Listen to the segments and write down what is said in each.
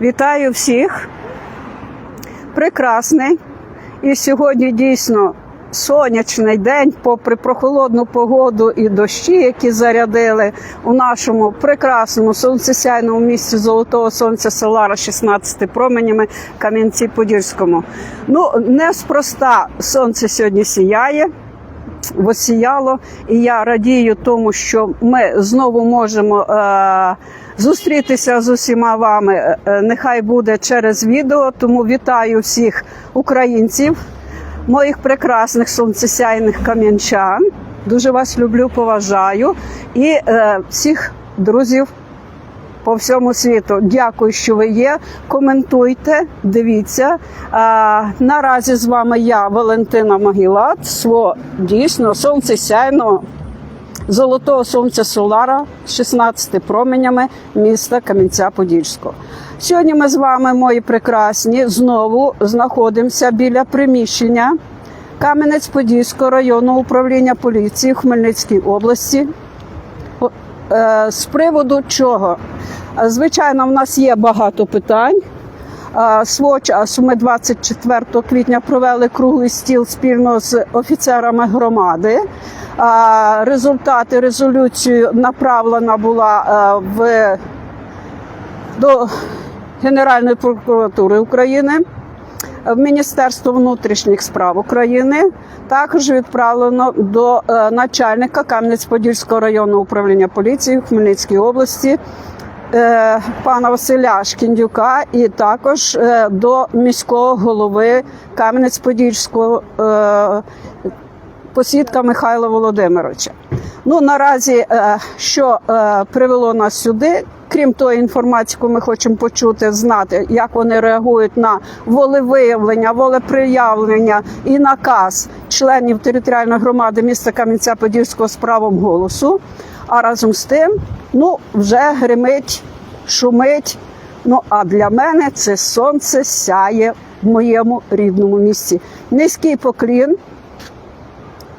Вітаю всіх. Прекрасний. І сьогодні дійсно сонячний день, попри прохолодну погоду і дощі, які зарядили у нашому прекрасному сонцесяйному місті Золотого Сонця Солара 16 променями Кам'янці-Подільському. Ну, неспроста сонце сьогодні сіяє осіяло, і я радію тому, що ми знову можемо е, зустрітися з усіма вами. Е, нехай буде через відео. Тому вітаю всіх українців, моїх прекрасних сонцесяйних кам'янчан. Дуже вас люблю, поважаю і е, всіх друзів по всьому світу. Дякую, що ви є. Коментуйте, дивіться. А, наразі з вами я, Валентина Магілат, свого дійсно сонцесяйного золотого сонця Солара з 16 променями міста Кам'янця-Подільського. Сьогодні ми з вами, мої прекрасні, знову знаходимося біля приміщення Кам'янець-Подільського районного управління поліції в Хмельницькій області. Е, З приводу чого? Звичайно, в нас є багато питань. Свого часу ми 24 квітня провели круглий стіл спільно з офіцерами громади. Результати резолюцію направлена була в до Генеральної прокуратури України в Міністерство внутрішніх справ України. Також відправлено до е, начальника Кам'янець-Подільського районного управління поліції в Хмельницькій області пана Василя Шкіндюка, і також е, до міського голови Кам'янець-Подільського е, посідка Михайла Володимировича. Ну наразі, е, що е, привело нас сюди, крім тої інформації, яку ми хочемо почути, знати, як вони реагують на волевиявлення, волеприявлення і наказ членів територіальної громади міста Кам'янця-Подільського з правом голосу. А разом з тим, ну вже гримить, шумить. Ну а для мене це сонце сяє в моєму рідному місті. Низький поклін.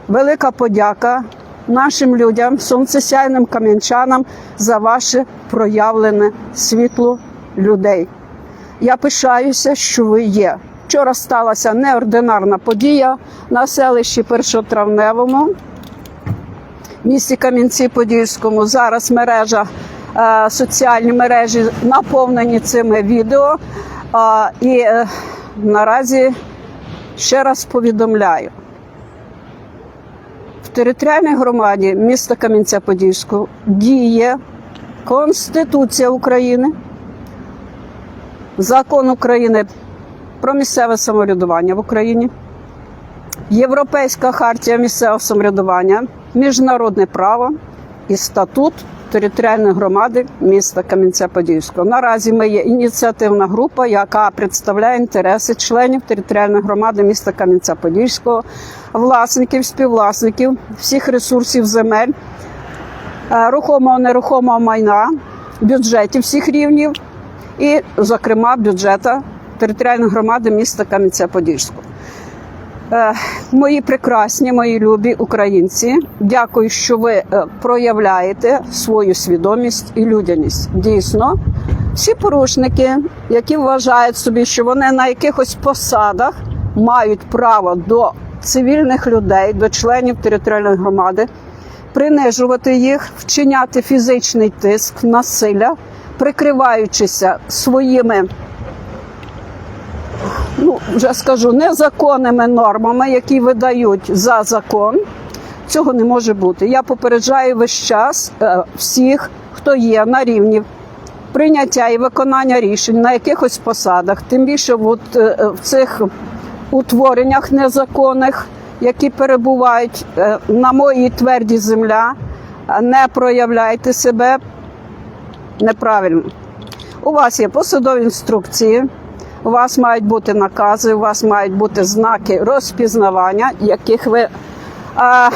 Велика подяка нашим людям, сонцесяйним кам'янчанам за ваше проявлене світло людей. Я пишаюся, що ви є. Вчора сталася неординарна подія на селищі Першотравневому, місті Кам'янці-Подільському. Зараз мережа, е, соціальні мережі наповнені цими відео. І е, наразі ще раз повідомляю. В територіальній громаді міста Кам'янця-Подільського діє Конституція України, Закон України про місцеве самоврядування в Україні, Європейська хартія місцевого самоврядування, міжнародне право і статут територіальної громади міста Кам'янця-Подільського. Наразі ми є ініціативна група, яка представляє інтереси членів територіальної громади міста Кам'янця-Подільського, власників, співвласників всіх ресурсів земель, е, рухомого нерухомого майна, бюджетів всіх рівнів і, зокрема, бюджета територіальної громади міста Кам'янця-Подільського. Е, Мої прекрасні, мої любі українці, дякую, що ви е, проявляєте свою свідомість і людяність. Дійсно, всі порушники, які вважають собі, що вони на якихось посадах мають право до цивільних людей, до членів територіальної громади, принижувати їх, вчиняти фізичний тиск, насилля, прикриваючися своїми ну вже скажу, незаконними нормами, які видають за закон. Цього не може бути. Я попереджаю весь час е, всіх, хто є на рівні прийняття і виконання рішень на якихось посадах, тим більше от, е, в цих утвореннях незаконних, які перебувають е, на моїй твердій земля, е, не проявляйте себе неправильно. У вас є посадові інструкції. У вас мають бути накази, у вас мають бути знаки розпізнавання, яких ви а,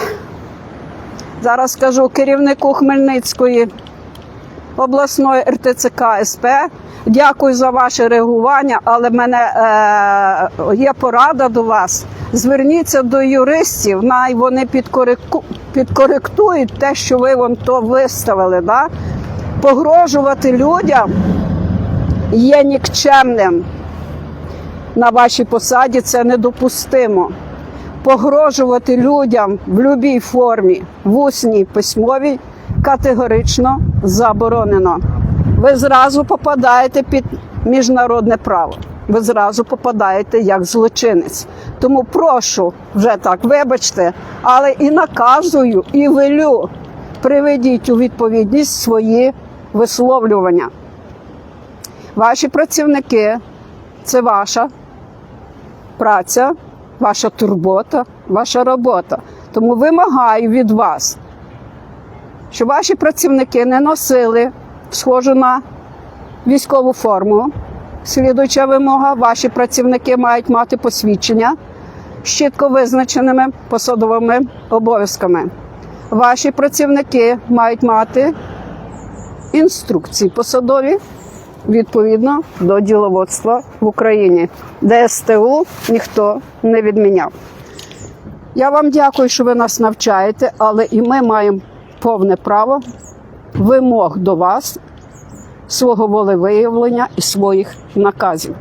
зараз скажу керівнику Хмельницької обласної РТЦК СП. Дякую за ваше реагування, але в мене е, є порада до вас. Зверніться до юристів, най вони підкоректують те, що ви вон то виставили. Да? Погрожувати людям є нікчемним на вашій посаді, це недопустимо. Погрожувати людям в будь-якій формі, в усній, письмовій, категорично заборонено. Ви зразу попадаєте під міжнародне право. Ви зразу попадаєте як злочинець. Тому прошу вже так, вибачте, але і наказую, і велю. Приведіть у відповідність свої висловлювання. Ваші працівники це ваша праця, ваша турбота, ваша робота. Тому вимагаю від вас, щоб ваші працівники не носили схожу на військову форму. Слідуюча вимога: ваші працівники мають мати посвідчення з чітко визначеними посадовими обов'язками. Ваші працівники мають мати інструкції посадові відповідно до діловодства в Україні, ДСТУ ніхто не відміняв. Я вам дякую, що ви нас навчаєте, але і ми маємо повне право вимог до вас, свого волевиявлення і своїх наказів.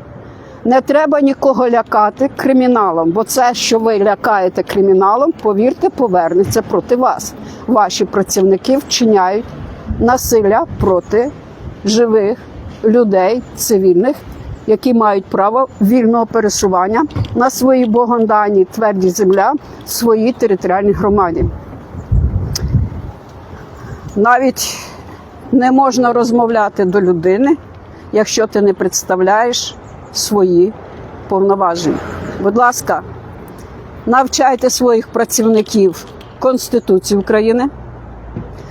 Не треба нікого лякати криміналом, бо це, що ви лякаєте криміналом, повірте, повернеться проти вас. Ваші працівники вчиняють насилля проти живих людей, цивільних, які мають право вільного пересування на своїй богом даній твердій земля своїй територіальній громаді. Навіть не можна розмовляти до людини, якщо ти не представляєш свої повноваження. Будь ласка, навчайте своїх працівників Конституції України,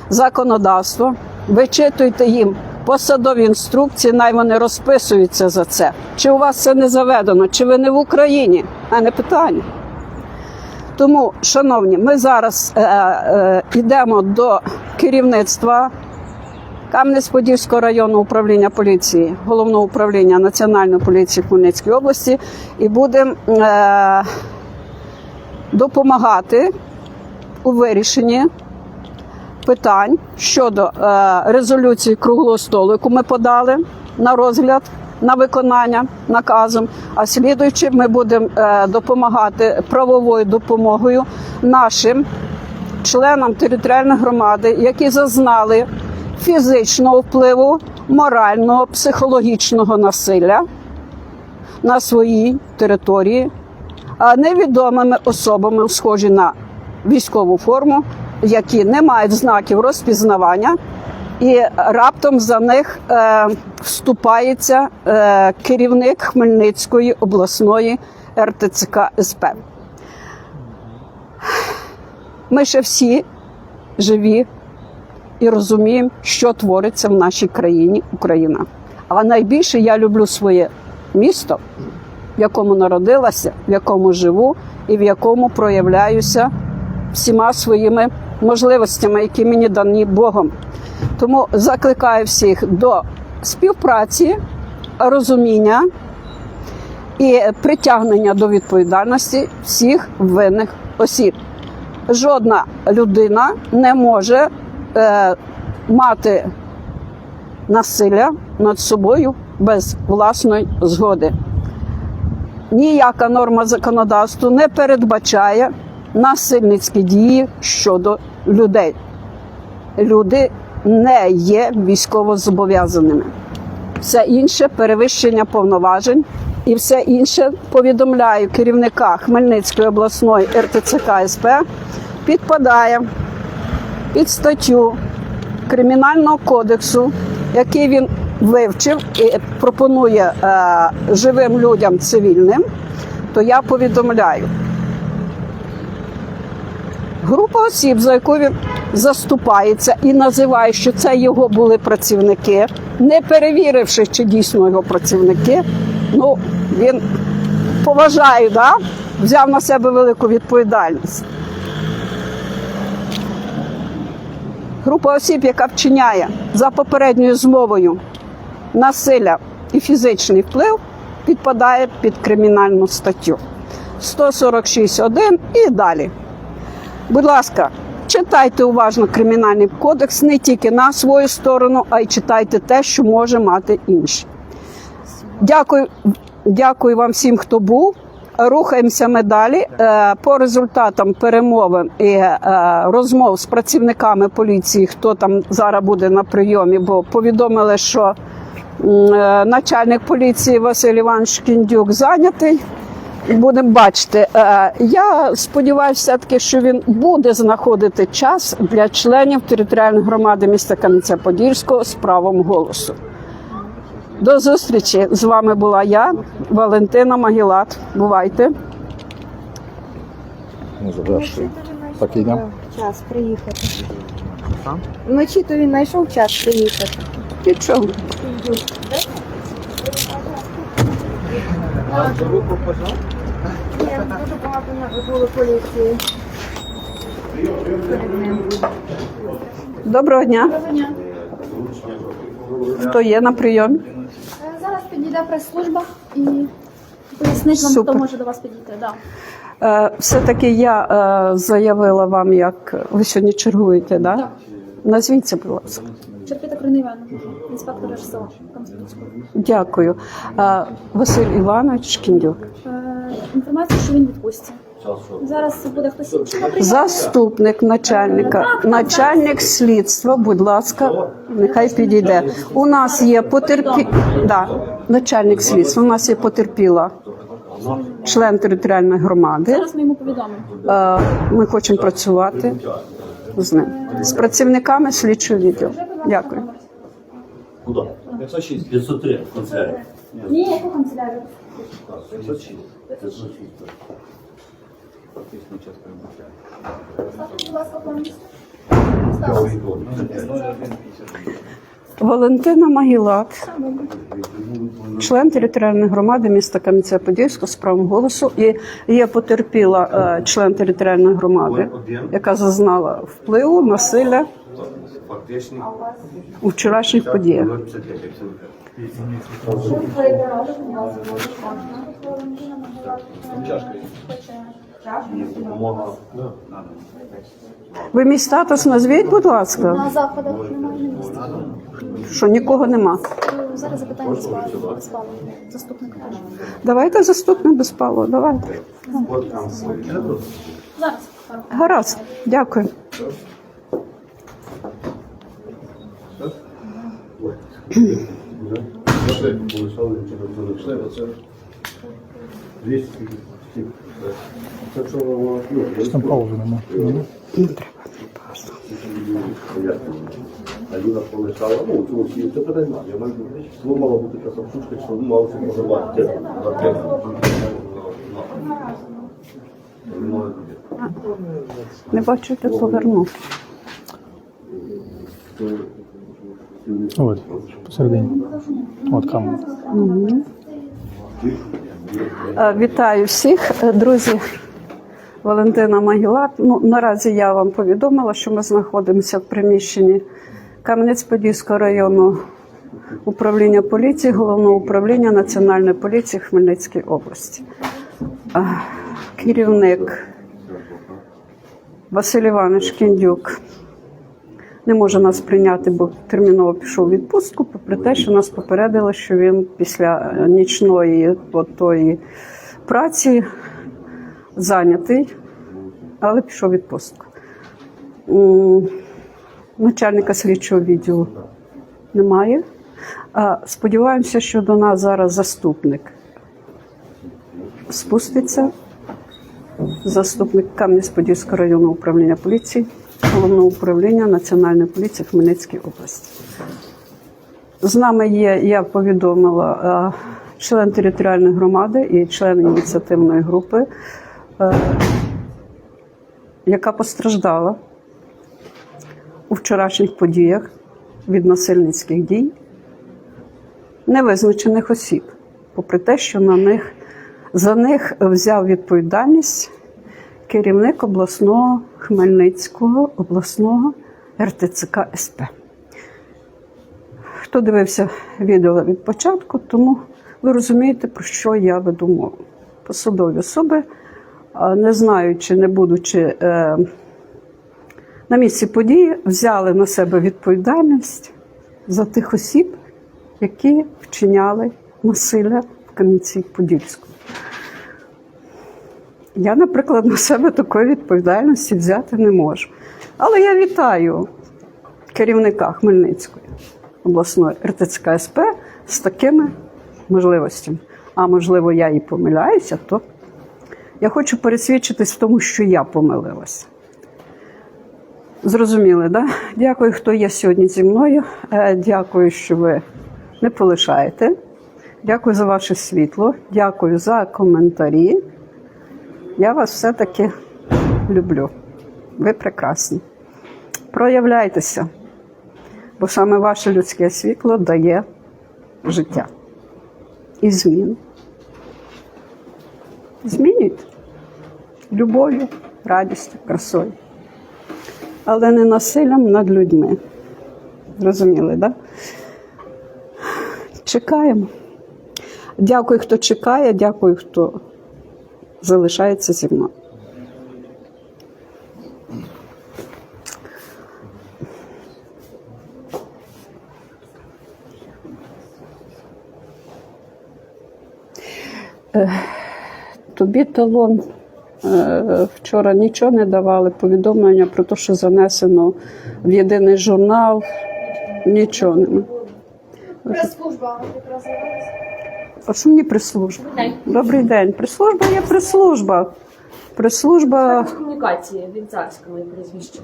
законодавство, вичитуйте їм посадові інструкції, най вони розписуються за це. Чи у вас це не заведено, чи ви не в Україні? А не питання. Тому, шановні, ми зараз е, е, йдемо до керівництва Кам'янець-Подільського районного управління поліції, головного управління Національної поліції Хмельницької області, і будемо е, допомагати у вирішенні питань щодо е, резолюції круглого столу, яку ми подали на розгляд. На виконання наказом, а слідуючи, ми будемо е, допомагати правовою допомогою нашим членам територіальної громади, які зазнали фізичного впливу, морального, психологічного насилля на своїй території, а невідомими особами, схожі на військову форму, які не мають знаків розпізнавання, і раптом за них е, вступається е, керівник Хмельницької обласної РТЦК СП. Ми ще всі живі і розуміємо, що твориться в нашій країні Україна. Але найбільше я люблю своє місто, в якому народилася, в якому живу і в якому проявляюся всіма своїми можливостями, які мені дані Богом. Тому закликаю всіх до співпраці, розуміння і притягнення до відповідальності всіх винних осіб. Жодна людина не може е, мати насилля над собою без власної згоди. Ніяка норма законодавства не передбачає насильницькі дії щодо людей. Люди не є військово зобов'язаними. Все інше перевищення повноважень і все інше повідомляю керівника Хмельницької обласної РТЦК СП підпадає під статтю Кримінального кодексу, який він вивчив і пропонує е, живим людям цивільним, то я повідомляю. Група осіб, за яку він заступається і називає, що це його були працівники, не перевіривши, чи дійсно його працівники, ну він поважаю, да? взяв на себе велику відповідальність. Група осіб, яка вчиняє за попередньою змовою насилля і фізичний вплив, підпадає під кримінальну статтю 146.1 і далі. Будь ласка, читайте уважно кримінальний кодекс не тільки на свою сторону, а й читайте те, що може мати інші. Дякую, дякую вам всім, хто був. Рухаємося ми далі. Е, По результатам перемовин і е, розмов з працівниками поліції, хто там зараз буде на прийомі, бо повідомили, що е, начальник поліції Василь Іванович Кіндюк зайнятий. Будемо бачити. Е, Я сподіваюся, все-таки, що він буде знаходити час для членів територіальної громади міста Кам'янця-Подільського з правом голосу. До зустрічі з вами була я, Валентина Магілат. Бувайте. Не завершую. Так йдемо. Час приїхати. Вночі то він знайшов час приїхати. Нічого. Дуже багато було поліції. Доброго дня. Хто є на прийомі? Зараз підійде прес-служба і пояснить вам, Супер. хто може до вас підійти. Да. Е, Все-таки я е, заявила вам, як ви сьогодні чергуєте, да? Так. Назвіться, будь ласка. Черпіта Кринивен, інспектор РСО Кам'янського. Дякую. Е, Василь Іванович Кіндюк. Е, Інформація, що він відпустці. Зараз буде хтось інший. Заступник начальника, начальник слідства, будь ласка, нехай підійде. У нас є потерпі... да, начальник слідства. У нас є потерпіла член територіальної громади. Зараз ми йому повідомимо. Е, Ми хочемо працювати з ним, з працівниками слідчого відділу. Дякую. Куда? 506. 503 канцелярія. Ні, яку канцелярію? 506. 506. Ставте, будь ласка, повністю. Валентина Магілат, член територіальної громади міста Кам'янця-Подільського з правом голосу. І є потерпіла е, член територіальної громади, яка зазнала впливу насилля У вчорашніх подіях. Ви мій статус назвіть, будь ласка, На заходах немає на що нікого нема. Е, Зараз Безпалова. Безпалова. Заступник. Давайте заступник безпало. Давайте. Зараз. Гаразд, дякую. Там паузи нема. А Юра полишала, ну, цього всі, це питання. Я маю, слово мала бути така самшучка, що він мав це поживати. Не бачу, де повернути. От, посередині. От камера. Е, Вітаю всіх, Е, друзі. Валентина Магілат. Ну, наразі я вам повідомила, що ми знаходимося в приміщенні Кам'янець-Подільського району управління поліції, головного управління Національної поліції Хмельницької області. Е, Керівник Василь Іванович Кіндюк не може нас прийняти, бо терміново пішов у відпустку, попри те, що нас попередили, що він після е, нічної от тої праці зайнятий, але пішов у відпустку. Начальника слідчого відділу немає. Сподіваємося, що до нас зараз заступник спуститься. Заступник Кам'янець-Подільського районного управління поліції, головного управління Національної поліції Хмельницької області. З нами є, я повідомила, е, член територіальної громади і член ініціативної групи, е, яка постраждала у вчорашніх подіях від насильницьких дій невизначених осіб, попри те, що на них, за них взяв відповідальність керівник обласного Хмельницького обласного РТЦК СП. Хто дивився відео від початку, тому ви розумієте, про що я веду мову. Посадові особи, не знаючи, не будучи е, на місці події, взяли на себе відповідальність за тих осіб, які вчиняли насилля в Кам'янці-Подільську. Я, наприклад, на себе такої відповідальності взяти не можу. Але я вітаю керівника Хмельницької обласної РТЦК СП з такими можливостями. А можливо, я і помиляюся, то я хочу пересвідчитись в тому, що я помилилася. Зрозуміли, да? Дякую, хто є сьогодні зі мною. Е, Дякую, що ви не полишаєте. Дякую за ваше світло. Дякую за коментарі. Я вас все-таки люблю. Ви прекрасні. Проявляйтеся, бо саме ваше людське світло дає життя і зміну. Змінюйте любов'ю, радістю, красою, але не насиллям над людьми. Зрозуміли, так? Да? Чекаємо. Дякую, хто чекає, дякую, хто залишається зі мною. Е, Тобі талон е, вчора нічого не давали, повідомлення про те, що занесено в єдиний журнал. Нічого нема. Прес-служба якраз. А що мені прес-служба? Добрий день. Прес-служба є прес-служба. Прес-служба. комунікації Вінцарська моє прізвище.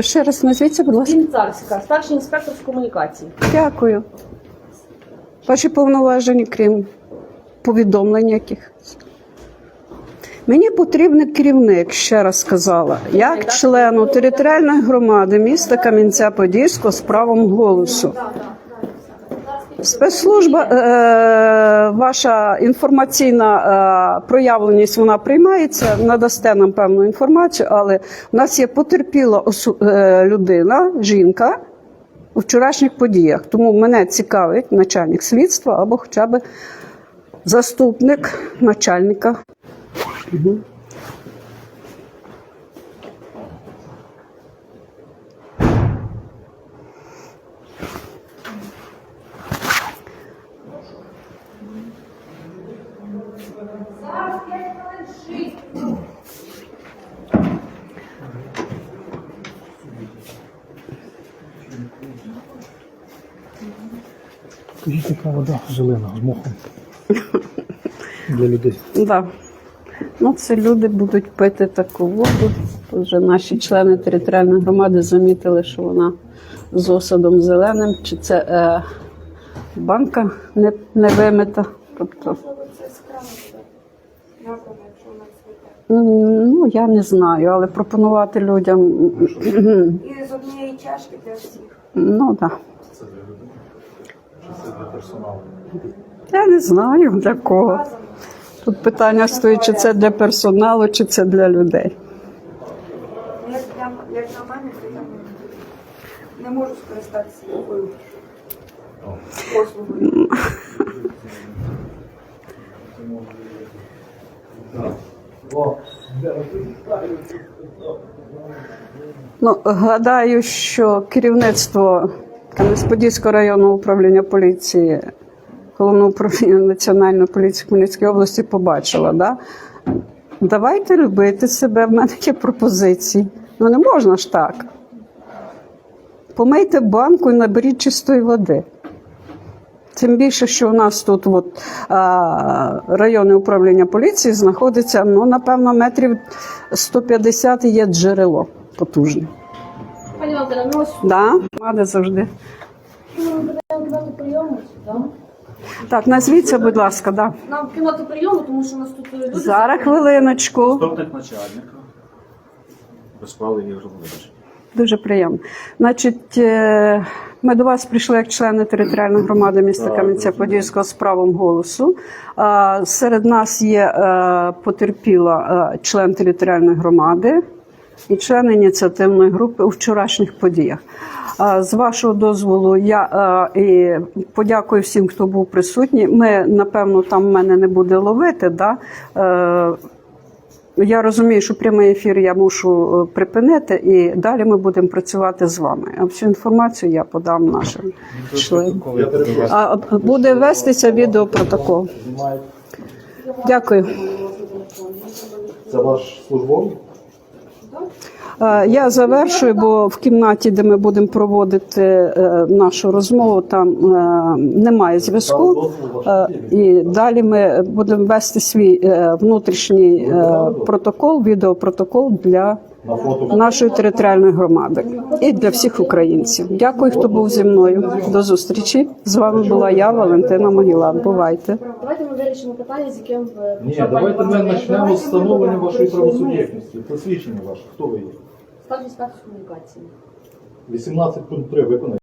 Ще раз назвіться, будь ласка. Вінцарська, старший інспектор з комунікації. Дякую. Ваші повноваження, крім повідомлень якихось. Мені потрібен керівник, ще раз сказала, як члену територіальної громади міста Кам'янця-Подільського з правом голосу. Спецслужба, е, ваша інформаційна е, проявленість вона приймається, надасте нам певну інформацію, але в нас є потерпіла осу- е, людина, жінка у вчорашніх подіях. Тому мене цікавить начальник слідства або хоча б заступник начальника. Мгм. Скажіть, яка вода жилина з мохом для людей. Да. Ну, це люди будуть пити таку воду. Тут вже наші члени територіальної громади замітили, що вона з осадом зеленим, чи це е, банка не, не вимита. Тобто, ну, я не знаю, але пропонувати людям, І з однієї чашки для всіх. ну так. Да. Я не знаю для кого. Тут питання стоїть, чи це для персоналу, чи це для людей. Як, для, як на мене, то я не, не можу скористатися такою послугою. Ну, гадаю, що керівництво Кам'янець-Подільського районного управління поліції, головного управління Національної поліції Хмельницької області побачило, да? Давайте любити себе. В мене є пропозиції. Ну не можна ж так. Помийте банку і наберіть чистої води. Тим більше, що у нас тут от, а, районне управління поліції знаходиться, ну, напевно, метрів 150 є джерело потужне. Валентина, ну Да, мада завжди. так? Назвіться, будь ласка, да. Нам кімнати прийому, тому що у нас тут люди. Зараз хвилиночку. Заступник начальника. Безпалий Ігор Володимирович. Дуже приємно. Значить, е, ми до вас прийшли як члени територіальної громади міста Кам'янця-Подільського з правом голосу. А, Серед нас є е, потерпіла е, член територіальної громади і член ініціативної групи у вчорашніх подіях. З вашого дозволу, я і подякую всім, хто був присутній. Ми, напевно, там мене не буде ловити. Да? Е, Я розумію, що прямий ефір я мушу е, припинити, і далі ми будемо працювати з вами. А всю інформацію я подам нашим членам. А буде вестися відеопротокол. Дякую. Це ваш службовий? Е, Я завершую, бо в кімнаті, де ми будемо проводити е, нашу розмову, там е, немає зв'язку. І далі ми будемо вести свій внутрішній протокол, відеопротокол для фото. нашої територіальної громади і для всіх українців. Дякую, хто був зі мною. До зустрічі. З вами була я, Валентина Могилан. Бувайте. Давайте ми вирішимо питання, з яким ви Ні, давайте ми почнемо з встановлення вашої правосуб'єктності. Посвідчення ваше. Хто ви є? Інспектор з комунікації. 18 пункт 3 виконайте.